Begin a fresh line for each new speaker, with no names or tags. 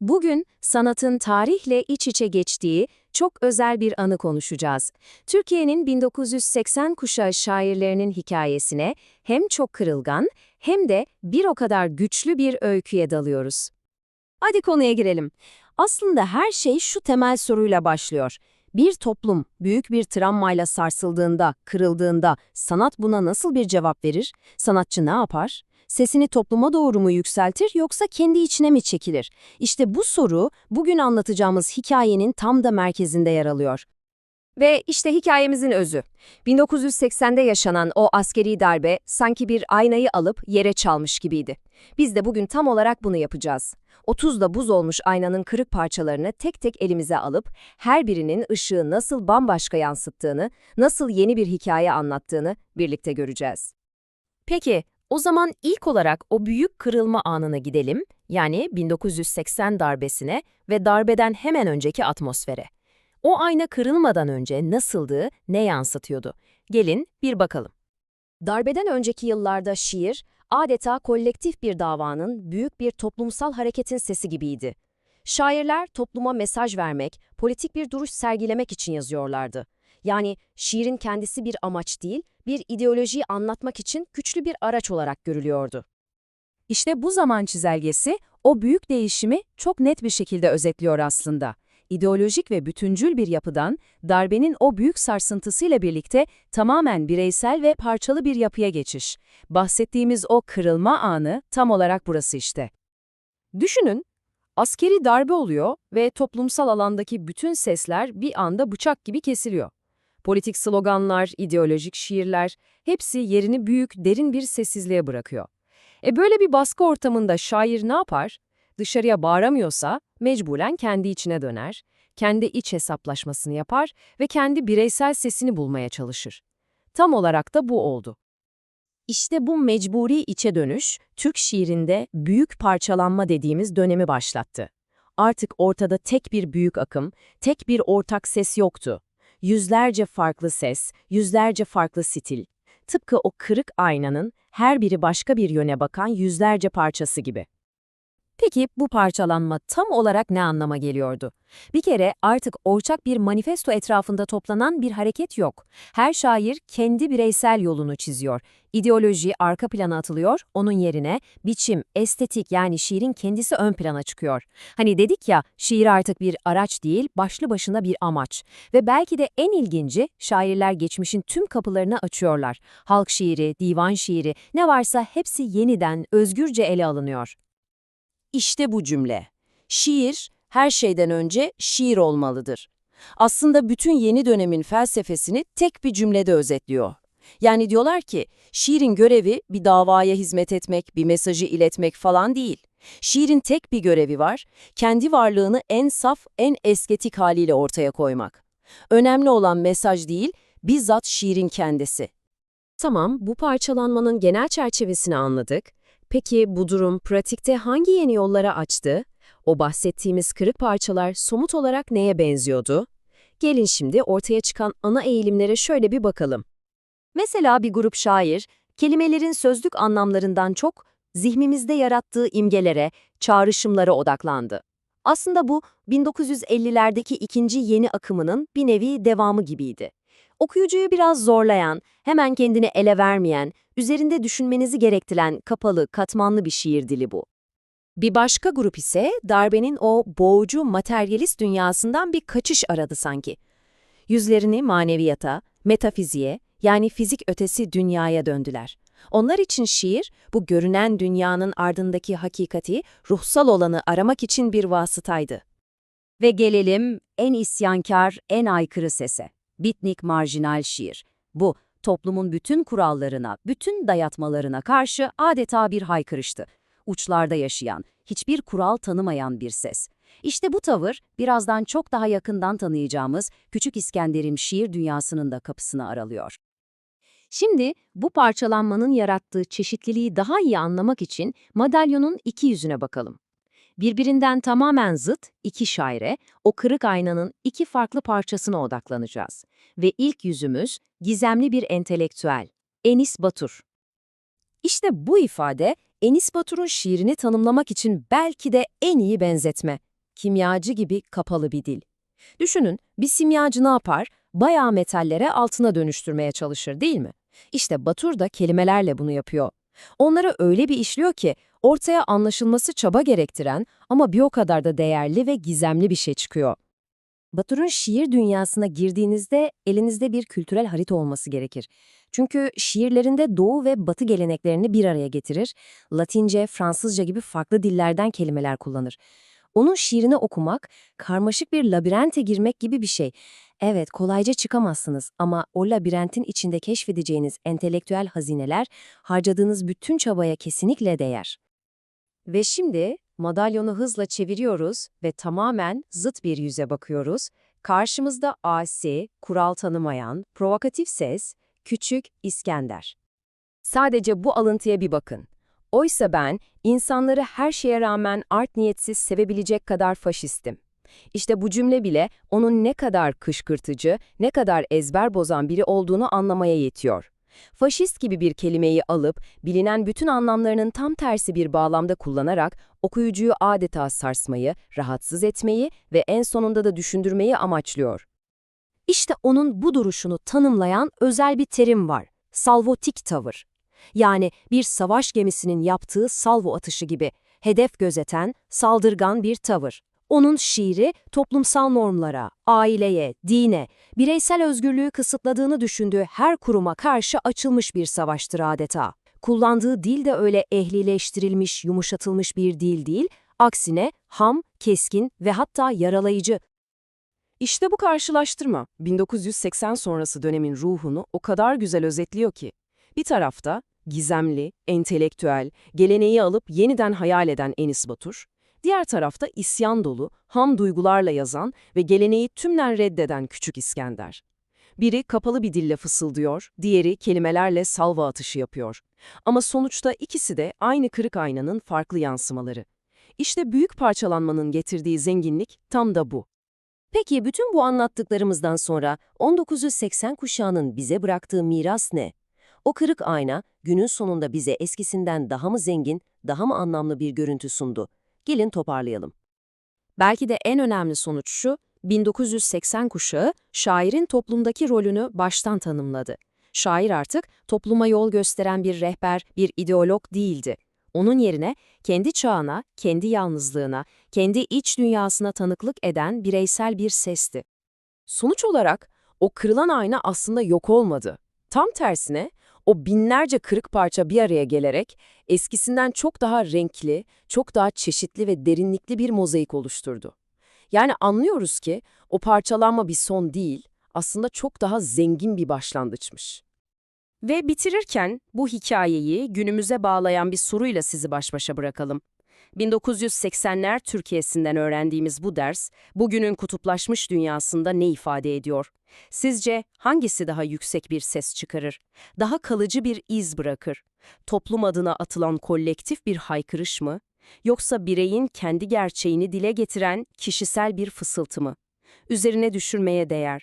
Bugün sanatın tarihle iç içe geçtiği çok özel bir anı konuşacağız. Türkiye'nin 1980 kuşağı şairlerinin hikayesine hem çok kırılgan hem de bir o kadar güçlü bir öyküye dalıyoruz. Hadi konuya girelim. Aslında her şey şu temel soruyla başlıyor. Bir toplum büyük bir travmayla sarsıldığında, kırıldığında sanat buna nasıl bir cevap verir? Sanatçı ne yapar? Sesini topluma doğru mu yükseltir yoksa kendi içine mi çekilir? İşte bu soru bugün anlatacağımız hikayenin tam da merkezinde yer alıyor. Ve işte hikayemizin özü. 1980'de yaşanan o askeri darbe sanki bir aynayı alıp yere çalmış gibiydi. Biz de bugün tam olarak bunu yapacağız. 30'da buz olmuş aynanın kırık parçalarını tek tek elimize alıp her birinin ışığı nasıl bambaşka yansıttığını, nasıl yeni bir hikaye anlattığını birlikte göreceğiz. Peki, o zaman ilk olarak o büyük kırılma anına gidelim, yani 1980 darbesine ve darbeden hemen önceki atmosfere. O ayna kırılmadan önce nasıldı, ne yansıtıyordu? Gelin bir bakalım. Darbeden önceki yıllarda şiir, adeta kolektif bir davanın, büyük bir toplumsal hareketin sesi gibiydi. Şairler topluma mesaj vermek, politik bir duruş sergilemek için yazıyorlardı. Yani şiirin kendisi bir amaç değil, bir ideolojiyi anlatmak için güçlü bir araç olarak görülüyordu. İşte bu zaman çizelgesi o büyük değişimi çok net bir şekilde özetliyor aslında. İdeolojik ve bütüncül bir yapıdan, darbenin o büyük sarsıntısıyla birlikte tamamen bireysel ve parçalı bir yapıya geçiş. Bahsettiğimiz o kırılma anı tam olarak burası işte. Düşünün, askeri darbe oluyor ve toplumsal alandaki bütün sesler bir anda bıçak gibi kesiliyor. Politik sloganlar, ideolojik şiirler, hepsi yerini büyük, derin bir sessizliğe bırakıyor. E böyle bir baskı ortamında şair ne yapar? Dışarıya bağıramıyorsa mecburen kendi içine döner, kendi iç hesaplaşmasını yapar ve kendi bireysel sesini bulmaya çalışır. Tam olarak da bu oldu. İşte bu mecburi içe dönüş, Türk şiirinde büyük parçalanma dediğimiz dönemi başlattı. Artık ortada tek bir büyük akım, tek bir ortak ses yoktu. Yüzlerce farklı ses, yüzlerce farklı stil. Tıpkı o kırık aynanın her biri başka bir yöne bakan yüzlerce parçası gibi. Peki bu parçalanma tam olarak ne anlama geliyordu? Bir kere artık ortak bir manifesto etrafında toplanan bir hareket yok. Her şair kendi bireysel yolunu çiziyor. İdeoloji arka plana atılıyor, onun yerine biçim, estetik yani şiirin kendisi ön plana çıkıyor. Hani dedik ya, şiir artık bir araç değil, başlı başına bir amaç. Ve belki de en ilginci, şairler geçmişin tüm kapılarını açıyorlar. Halk şiiri, divan şiiri, ne varsa hepsi yeniden, özgürce ele alınıyor. İşte bu cümle. Şiir, her şeyden önce şiir olmalıdır. Aslında bütün yeni dönemin felsefesini tek bir cümlede özetliyor. Yani diyorlar ki, şiirin görevi bir davaya hizmet etmek, bir mesajı iletmek falan değil. Şiirin tek bir görevi var, kendi varlığını en saf, en estetik haliyle ortaya koymak. Önemli olan mesaj değil, bizzat şiirin kendisi. Tamam, bu parçalanmanın genel çerçevesini anladık. Peki bu durum pratikte hangi yeni yollara açtı? O bahsettiğimiz kırık parçalar somut olarak neye benziyordu? Gelin şimdi ortaya çıkan ana eğilimlere şöyle bir bakalım. Mesela bir grup şair, kelimelerin sözlük anlamlarından çok zihnimizde yarattığı imgelere, çağrışımlara odaklandı. Aslında bu 1950'lerdeki ikinci yeni akımının bir nevi devamı gibiydi. Okuyucuyu biraz zorlayan, hemen kendini ele vermeyen, üzerinde düşünmenizi gerektiren kapalı, katmanlı bir şiir dili bu. Bir başka grup ise darbenin o boğucu materyalist dünyasından bir kaçış aradı sanki. Yüzlerini maneviyata, metafiziğe yani fizik ötesi dünyaya döndüler. Onlar için şiir, bu görünen dünyanın ardındaki hakikati, ruhsal olanı aramak için bir vasıtaydı. Ve gelelim en isyankar, en aykırı sese. Bitnik marjinal şiir. Bu, toplumun bütün kurallarına, bütün dayatmalarına karşı adeta bir haykırıştı. Uçlarda yaşayan, hiçbir kural tanımayan bir ses. İşte bu tavır, birazdan çok daha yakından tanıyacağımız Küçük İskender'in şiir dünyasının da kapısını aralıyor. Şimdi bu parçalanmanın yarattığı çeşitliliği daha iyi anlamak için madalyonun iki yüzüne bakalım. Birbirinden tamamen zıt iki şaire, o kırık aynanın iki farklı parçasına odaklanacağız. Ve ilk yüzümüz gizemli bir entelektüel, Enis Batur. İşte bu ifade Enis Batur'un şiirini tanımlamak için belki de en iyi benzetme. kimyacı gibi kapalı bir dil. Düşünün, bir simyacı ne yapar? Bayağı metallere altına dönüştürmeye çalışır değil mi? İşte Batur da kelimelerle bunu yapıyor. Onları öyle bir işliyor ki ortaya anlaşılması çaba gerektiren ama bir o kadar da değerli ve gizemli bir şey çıkıyor. Batur'un şiir dünyasına girdiğinizde elinizde bir kültürel harita olması gerekir. Çünkü şiirlerinde Doğu ve Batı geleneklerini bir araya getirir, Latince, Fransızca gibi farklı dillerden kelimeler kullanır. Onun şiirini okumak, karmaşık bir labirente girmek gibi bir şey. Evet, kolayca çıkamazsınız ama o labirentin içinde keşfedeceğiniz entelektüel hazineler, harcadığınız bütün çabaya kesinlikle değer. Ve şimdi madalyonu hızla çeviriyoruz ve tamamen zıt bir yüze bakıyoruz. Karşımızda asi, kural tanımayan, provokatif ses, küçük İskender. Sadece bu alıntıya bir bakın. Oysa ben, insanları her şeye rağmen art niyetsiz sevebilecek kadar faşistim. İşte bu cümle bile onun ne kadar kışkırtıcı, ne kadar ezber bozan biri olduğunu anlamaya yetiyor. Faşist gibi bir kelimeyi alıp, bilinen bütün anlamlarının tam tersi bir bağlamda kullanarak, okuyucuyu adeta sarsmayı, rahatsız etmeyi ve en sonunda da düşündürmeyi amaçlıyor. İşte onun bu duruşunu tanımlayan özel bir terim var, salvotik tavır. Yani bir savaş gemisinin yaptığı salvo atışı gibi, hedef gözeten, saldırgan bir tavır. Onun şiiri toplumsal normlara, aileye, dine, bireysel özgürlüğü kısıtladığını düşündüğü her kuruma karşı açılmış bir savaştır adeta. Kullandığı dil de öyle ehlileştirilmiş, yumuşatılmış bir dil değil, aksine ham, keskin ve hatta yaralayıcı. İşte bu karşılaştırma 1980 sonrası dönemin ruhunu o kadar güzel özetliyor ki. Bir tarafta gizemli, entelektüel, geleneği alıp yeniden hayal eden Enis Batur, diğer tarafta isyan dolu, ham duygularla yazan ve geleneği tümden reddeden Küçük İskender. Biri kapalı bir dille fısıldıyor, diğeri kelimelerle salva atışı yapıyor. Ama sonuçta ikisi de aynı kırık aynanın farklı yansımaları. İşte büyük parçalanmanın getirdiği zenginlik tam da bu. Peki bütün bu anlattıklarımızdan sonra 1980 kuşağının bize bıraktığı miras ne? O kırık ayna günün sonunda bize eskisinden daha mı zengin, daha mı anlamlı bir görüntü sundu? Gelin toparlayalım. Belki de en önemli sonuç şu, 1980 kuşağı şairin toplumdaki rolünü baştan tanımladı. Şair artık topluma yol gösteren bir rehber, bir ideolog değildi. Onun yerine kendi çağına, kendi yalnızlığına, kendi iç dünyasına tanıklık eden bireysel bir sesti. Sonuç olarak o kırılan ayna aslında yok olmadı. Tam tersine o binlerce kırık parça bir araya gelerek eskisinden çok daha renkli, çok daha çeşitli ve derinlikli bir mozaik oluşturdu. Yani anlıyoruz ki o parçalanma bir son değil, aslında çok daha zengin bir başlangıçmış. Ve bitirirken bu hikayeyi günümüze bağlayan bir soruyla sizi baş başa bırakalım. 1980'ler Türkiye'sinden öğrendiğimiz bu ders, bugünün kutuplaşmış dünyasında ne ifade ediyor? Sizce hangisi daha yüksek bir ses çıkarır? Daha kalıcı bir iz bırakır? Toplum adına atılan kolektif bir haykırış mı? Yoksa bireyin kendi gerçeğini dile getiren kişisel bir fısıltı mı? Üzerine düşürmeye değer.